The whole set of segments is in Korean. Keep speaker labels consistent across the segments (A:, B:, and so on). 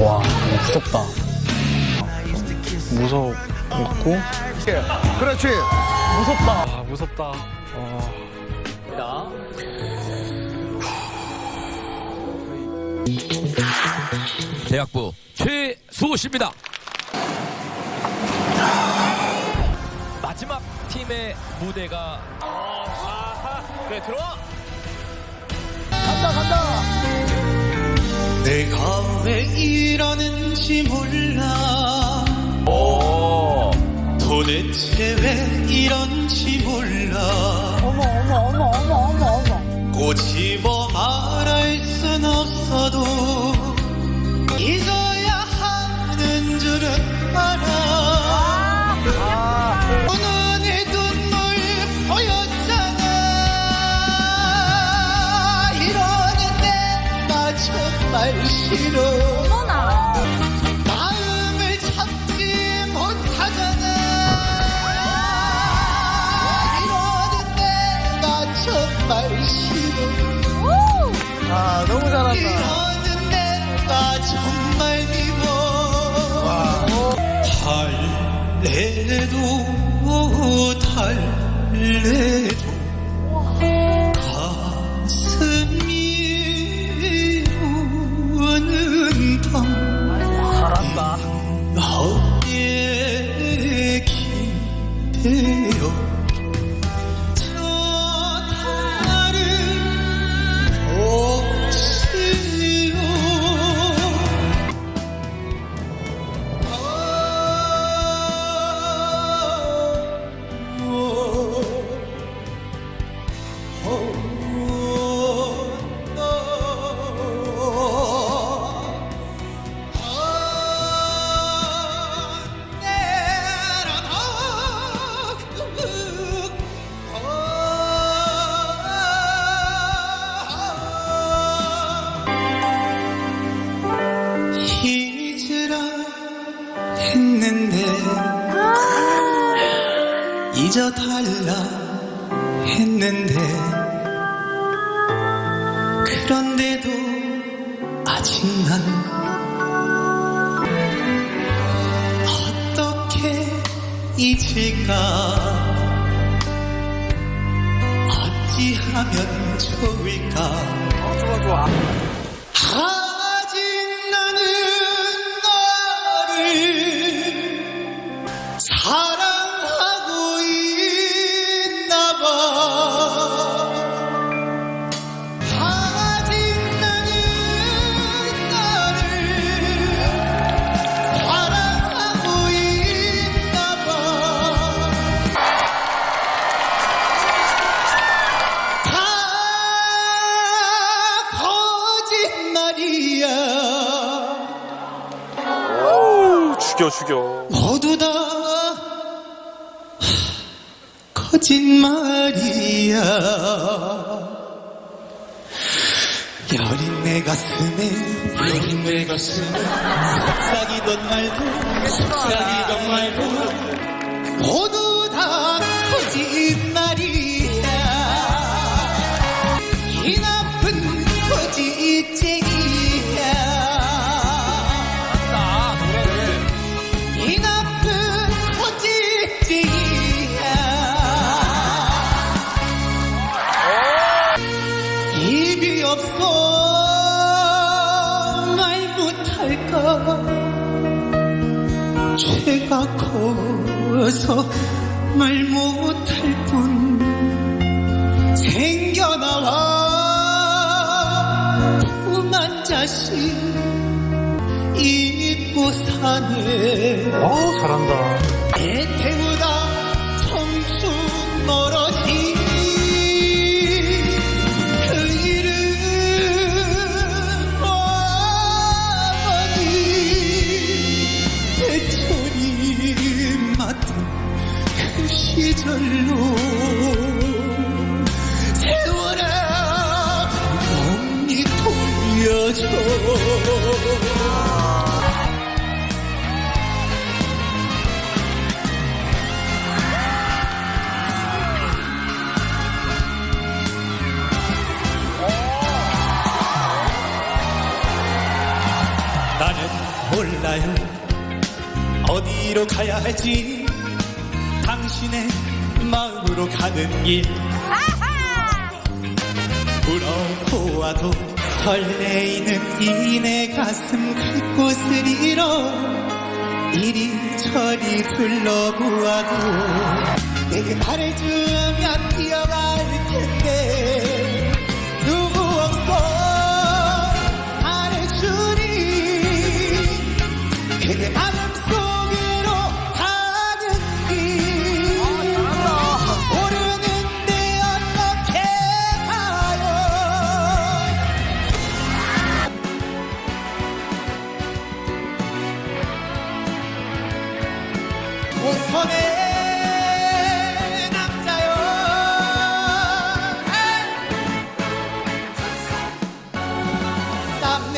A: 와, 무섭다. 무섭고
B: 그렇지.
A: 무섭다. 아, 무섭다. 어.
C: 대학부 최수호 씨입니다. 마지막 팀의 무대가 그래 들어와.
D: 내가 왜 이러는지 몰라. 도대체 왜 이런지 몰라. 어머 어머 어머 어머 어머 어머. 꼬집어 말할 순 없어도 정말 싫어 마음을 참지 못하잖아. 이러는 내가 정말 싫어
B: 아, 너무 잘한다.
D: 이러는 내가 정말 미워. 달래도 달래도
A: 잘한다.
D: 너의 기대어 잊어달라 했는데 그런데도 아직 난 어떻게 잊을까 어찌하면 좋을까
B: 좋아, 좋아.
A: 죽여, 죽여.
D: 모두 다 거짓말이야 여린 내 가슴에 여린 내 가슴에 속삭이던 말도 속삭이던 말도 모두 다 거짓말 없어. 말 못할까 죄가 커서 말 못할 뿐 생겨나와. 품한 자식 잊고 사네.
A: 어우, 잘한다.
D: 애 태우다 몰라요 어디로 가야 할지 당신의 마음으로 가는 길. 울어보아도 설레이는 이 내 가슴 갈 곳을 잃어 이리저리 불러보아도 내게 말해주면 뛰어갈 텐데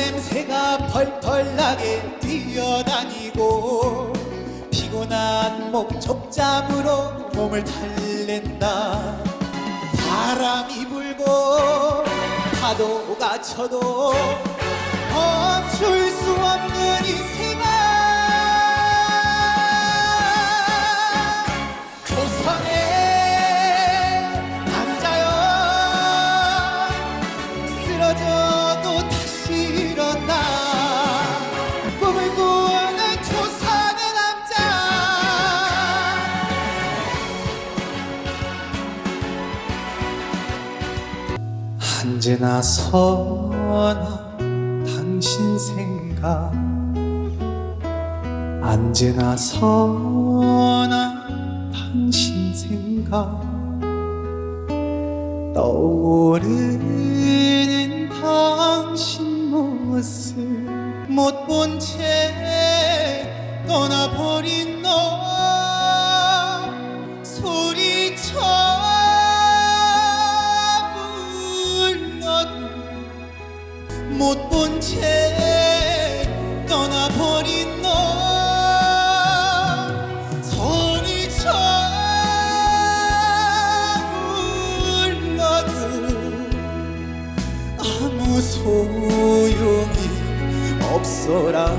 D: 냄새가 펄펄 나게 뛰어다니고 피곤한 목 족잠으로 몸을 달랜다. 바람이 불고 파도가 쳐도 멈출 수 없는 이 생 언제나 선한 당신 생각. 언제나 선한 당신 생각. 떠오르는 당신 모습 못 본 채 떠나버린 못 본 채 떠나버린 너. 소리쳐 불러도 아무 소용이 없어라.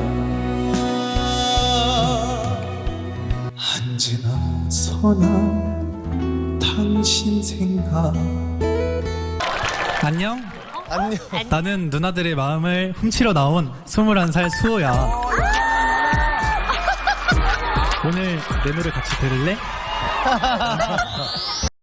D: 언제나 선한 당신 생각.
E: 안녕.
B: 안녕.
E: 나는 누나들의 마음을 훔치러 나온 21살 수호야. 오늘 내 노래 같이 들을래?